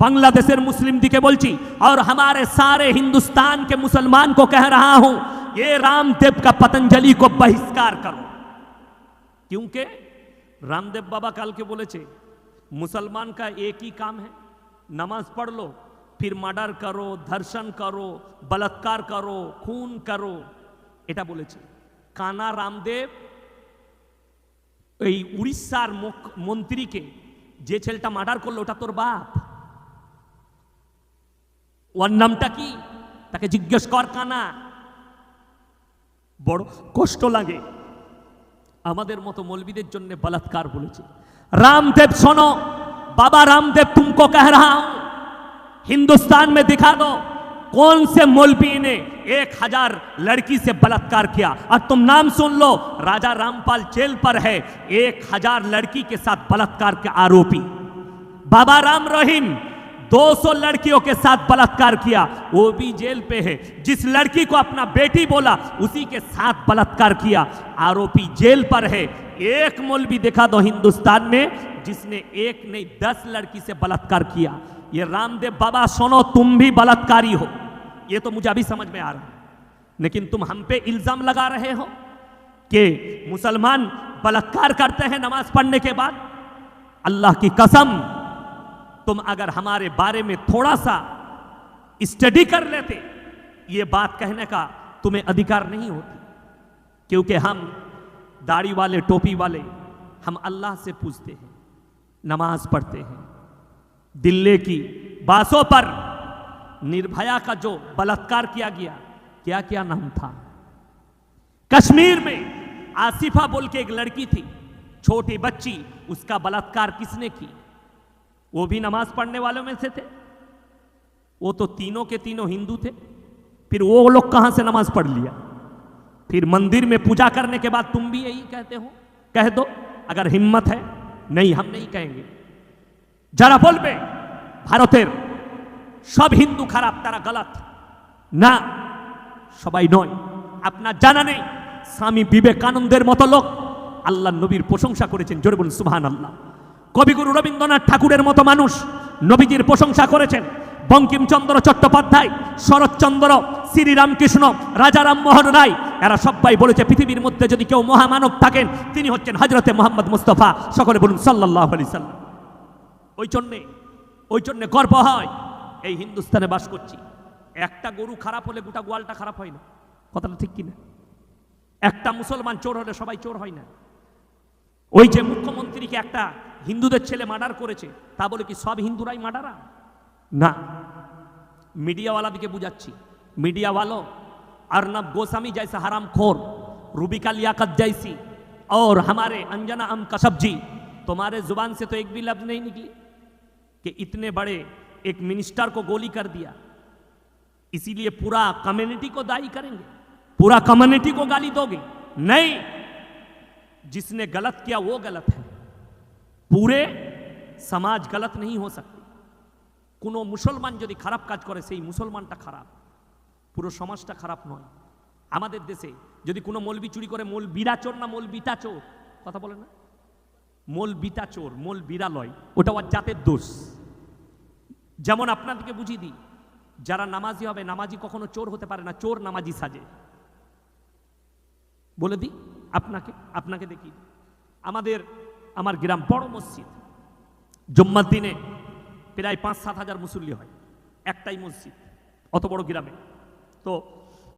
बांग्लादेशेर मुस्लिम दिखे बोलची और हमारे सारे हिंदुस्तान के मुसलमान को कह रहा हूं ये रामदेव का पतंजलि को बहिष्कार करो क्योंकि रामदेव बाबा काल के बोले छे मुसलमान का एक ही काम है नमाज पढ़ लो फिर मर्डर करो धर्षण करो बलात्कार करो खून करो এটা বলেছে কানা রামদেব এই উড়িষ্যার মুখ- মন্ত্রীকে যে ছেলেটা মার্ডার করলো ওটা তোর বাপ ওর নামটা কি তাকে জিজ্ঞেস কর কানা বড় কষ্ট লাগে আমাদের মতো মৌলবীদের জন্য বলাৎকার বলেছে रामदेव सुनो बाबा रामदेव तुमको कह रहा हूं हिंदुस्तान में दिखा दो कौन से मौलवी ने एक हजार लड़की से बलात्कार किया और तुम नाम सुन लो राजा रामपाल जेल पर है एक हजार लड़की के साथ बलात्कार के आरोपी बाबा राम रहीम 200 लड़कियों के साथ बलात्कार किया। वो भी जेल पे है। जिस लड़की को अपना बेटी बोला, उसी के साथ बलात्कार किया। आरोपी जेल पर है। एक मोल भी दिखा दो हिंदुस्तान में, जिसने एक नहीं, दस लड़की से बलात्कार किया। ये रामदेव बाबा, सुनो, तुम भी बलात्कारी हो। ये तो मुझे अभी समझ में आ रहा है। लेकिन तुम हम पे इल्ज़ाम लगा रहे हो कि मुसलमान बलात्कार करते हैं नमाज़ पढ़ने के बाद? अल्लाह की कसम तुम अगर हमारे बारे में थोड़ा सा स्टडी कर लेते, ये बात कहने का तुम्हें अधिकार नहीं होती। क्योंकि हम दाढ़ी वाले, टोपी वाले, हम अल्लाह से पूछते हैं, नमाज़ पढ़ते हैं। दिल्ली की बासों पर निर्भया का जो बलात्कार किया गया क्या क्या नाम था? कश्मीर में आसिफा बोल के एक लड़की थी, छोटी बच्ची, उसका बलात्कार किसने की वो भी नमाज पढ़ने वालों में से थे वो तो तीनों के तीनों हिंदू थे फिर वो लोग कहां से नमाज पढ़ लिया फिर मंदिर में पूजा करने के बाद तुम भी यही कहते हो कह दो अगर हिम्मत है नहीं हम नहीं कहेंगे যারা বলবে ভারতের সব হিন্দু খারাপ তারা গলত না সবাই নয় আপনার জানা নেই স্বামী বিবেকানন্দের মতো লোক আল্লাহ নবীর প্রশংসা করেছেন জোরে বলুন সুবহান আল্লাহ কবিগুরু রবীন্দ্রনাথ ঠাকুরের মতো মানুষ নবীজির প্রশংসা করেছেন। বঙ্কিমচন্দ্র চট্টোপাধ্যায়, শরৎচন্দ্র, শ্রীরামকৃষ্ণ রাজা রামমোহন রায়, এরা সবাই বলেছে পৃথিবীর মধ্যে যদি কেউ মহামানব থাকেন, তিনি হচ্ছেন হজরতে মোহাম্মদ মুস্তফা। সকলে বলুন সাল্লাহ আলি সাল্লাম। ওই জন্যে ওই জন্যে গর্ব হয়, এই হিন্দুস্তানে বাস করছি। একটা গরু খারাপ হলে গোটা গোয়ালটা খারাপ হয় না। কথাটা ঠিক কিনা? একটা মুসলমান চোর হলে সবাই চোর হয় না। ওই যে মুখ্যমন্ত্রীকে একটা হিন্দুদের ছেলে মার্ডার করেছে सब हिंदूर मार्डारा ना मीडिया वाला दिखे बुझा मीडिया वालो अर्नब गोस्वामी जैसा हराम खोर रूबिका लियाकत जैसी और हमारे अंजना अम कश्यप जी तुम्हारे ज़ुबान से तो एक भी लफ्ज नहीं निकली कि इतने बड़े एक मिनिस्टर को गोली कर दिया इसीलिए पूरा कम्युनिटी को दाई करेंगे पूरा कम्युनिटी को गाली दोगे नहीं जिसने गलत किया वो गलत है পুরে সমাজ গলত নেই হো সকতে কোনো মুসলমান যদি খারাপ কাজ করে সেই মুসলমানটা খারাপ পুরো সমাজটা খারাপ নয় আমাদের দেশে যদি কোনো মলবি চুরি করে মোল বিরাচোর না মোল বিতাচোর কথা বলে না? মোল বিতাচোর মোল বিরালয় ওটা ওর জাতের দোষ যেমন আপনাদেরকে বুঝিয়ে দিই, যারা নামাজি হবে, নামাজি কখনো চোর হতে পারে না, চোর নামাজি সাজে। বলে দিই, আপনাকে আপনাকে দেখি আমাদের আমার গ্রাম বড় মসজিদ। জুম্মার দিনে প্রায় পাঁচ সাত হাজার মুসল্লি হয়। একটাই মসজিদ, অত বড় গ্রামে। তো